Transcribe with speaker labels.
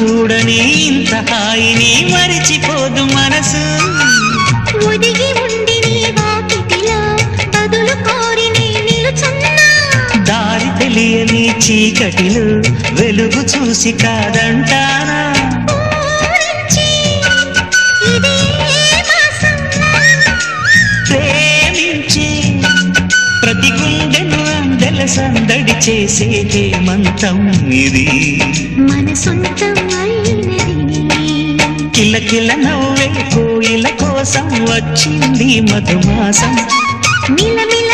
Speaker 1: చూడని ఇంత హాయిని మరిచిపోదు మనసు.
Speaker 2: ఒదిగి ఉండి బదులు కోరి
Speaker 1: దారి తెలియని చీకటిలో వెలుగు చూసి ప్రేమించి ప్రతి గుండెను అందెల సందడి చేసే హేమంతం ఇది.
Speaker 2: మన సొంతం
Speaker 1: కిలకిల నవ్వే కోయిల కోసం వచ్చింది మధుమాసం.
Speaker 2: మిలమిల